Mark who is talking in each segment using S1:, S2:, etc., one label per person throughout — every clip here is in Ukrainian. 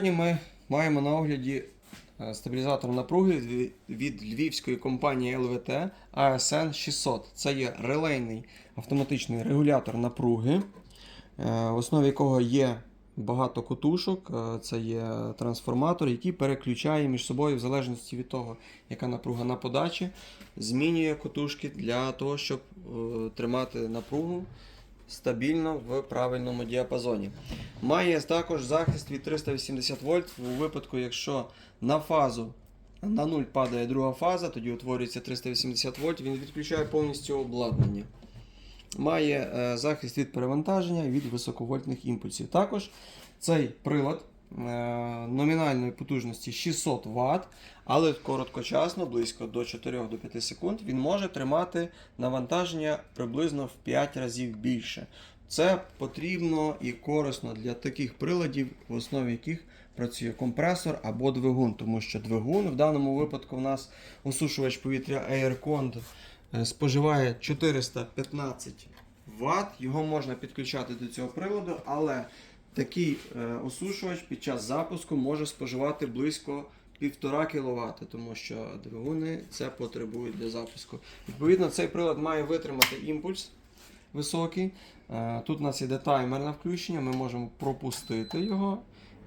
S1: Сьогодні ми маємо на огляді е, стабілізатор напруги від- львівської компанії LVT ASN 600. Це є релейний автоматичний регулятор напруги, е, в основі якого є багато котушок. Е, Це є трансформатор, який переключає між собою в залежності від того, яка напруга на подачі, змінює котушки для того, щоб тримати напругу стабільно в правильному діапазоні. Має також захист від 380 вольт у випадку, якщо на фазу на 0 падає друга фаза, тоді утворюється 380 вольт, він відключає повністю обладнання. Має е, захист від перевантаження від високовольтних імпульсів. Також цей прилад номінальної потужності 600 Вт, але короткочасно, близько до 4-5 секунд, він може тримати навантаження приблизно в 5 разів більше. Це потрібно і корисно для таких приладів, в основі яких працює компресор або двигун, тому що двигун в даному випадку в нас осушувач повітря AirCond е, споживає 415 Вт. Його можна підключати до цього приладу, але такий е, осушувач під час запуску може споживати близько 1,5 кВт, тому що двигуни це потребують для запуску. Відповідно, цей прилад має витримати імпульс високий. Е, Тут у нас іде таймер на включення, ми можемо пропустити його,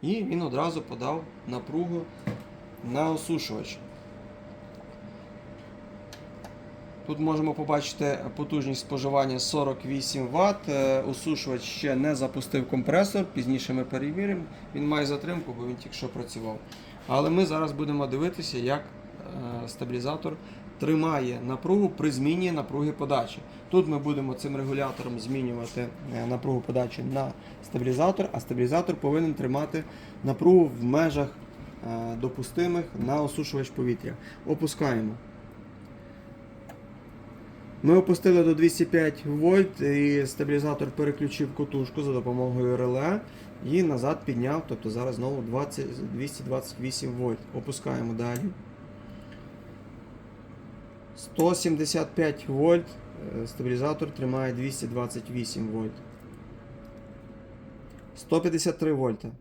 S1: і він одразу подав напругу на осушувач. Тут можемо побачити потужність споживання 48 Вт. Е, Осушувач ще не запустив компресор, пізніше ми перевіримо. Він має затримку, бо він тільки що працював. Але ми зараз будемо дивитися, як е, стабілізатор тримає напругу при зміні напруги подачі. Тут ми будемо цим регулятором змінювати е, напругу подачі на стабілізатор, а стабілізатор повинен тримати напругу в межах е, допустимих на осушувач повітря. Опускаємо. Ми опустили до 205 вольт і стабілізатор переключив котушку за допомогою реле і назад підняв, тобто зараз знову 20, 228 вольт. Опускаємо далі. 175 вольт. е, Стабілізатор тримає 228 вольт. 153 вольта.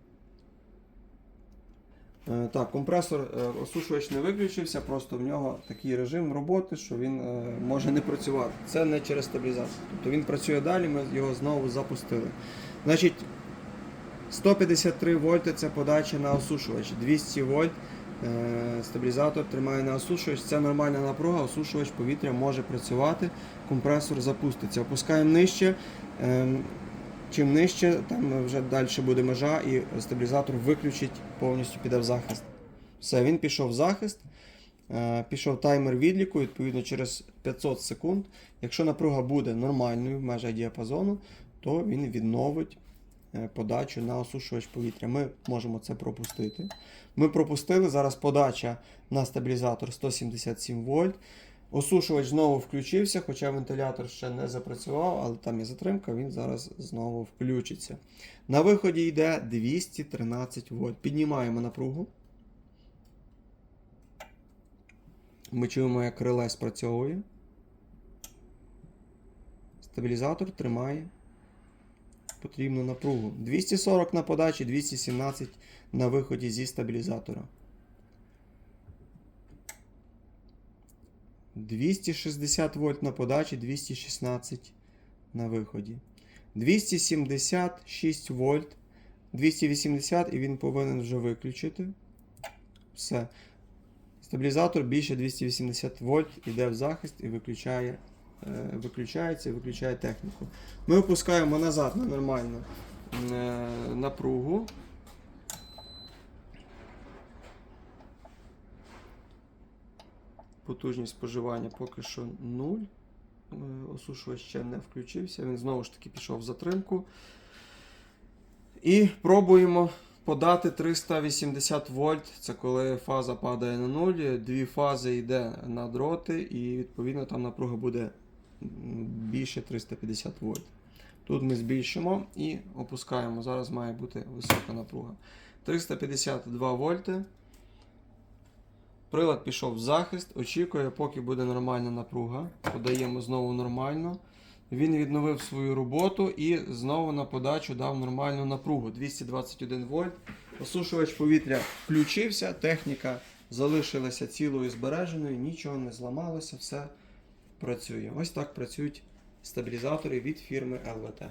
S1: Е, Так, компресор е, осушувач не виключився, просто в нього такий режим роботи, що він е, може не працювати. Це не через стабілізацію. Тобто він працює далі, ми його знову запустили. Значить, 153 вольти це подача на осушувач, 200 вольт стабілізатор тримає на осушувач. Це нормальна напруга, осушувач повітря може працювати, компресор запуститься. Опускаємо нижче. Чим нижче, там вже далі буде межа, і стабілізатор виключить, повністю піде в захист. Все, він пішов в захист, е, пішов таймер відліку, відповідно, через 500 секунд. Якщо напруга буде нормальною в межах діапазону, то він відновить е, подачу на осушувач повітря. Ми можемо це пропустити. Ми пропустили, зараз подача на стабілізатор 177 вольт. Осушувач знову включився, хоча вентилятор ще не запрацював, але там є затримка, він зараз знову включиться. На виході йде 213 вольт. Піднімаємо напругу. Ми чуємо, як реле спрацьовує. Стабілізатор тримає потрібну напругу. 240 на подачі, 217 на виході зі стабілізатора. 260 вольт на подачі, 216 на виході. 276 вольт, 280 і він повинен вже виключити. Все. Стабілізатор більше 280 вольт іде в захист і виключає, е, виключається і виключає техніку. Ми опускаємо назад на нормальну е, напругу. Потужність споживання поки що 0. Е, Осушувач ще не включився. Він знову ж таки пішов в затримку. І пробуємо подати 380 вольт. Це коли фаза падає на 0. Дві фази йде на дроти, і відповідно там напруга буде більше 350 вольт. Тут ми збільшимо і опускаємо. Зараз має бути висока напруга. 352 вольти. Прилад пішов в захист, очікує, поки буде нормальна напруга. Подаємо знову нормально. Він відновив свою роботу і знову на подачу дав нормальну напругу. 221 вольт. Осушувач повітря включився, техніка залишилася цілою збереженою, нічого не зламалося, все працює. Ось так працюють стабілізатори від фірми ЛВТ.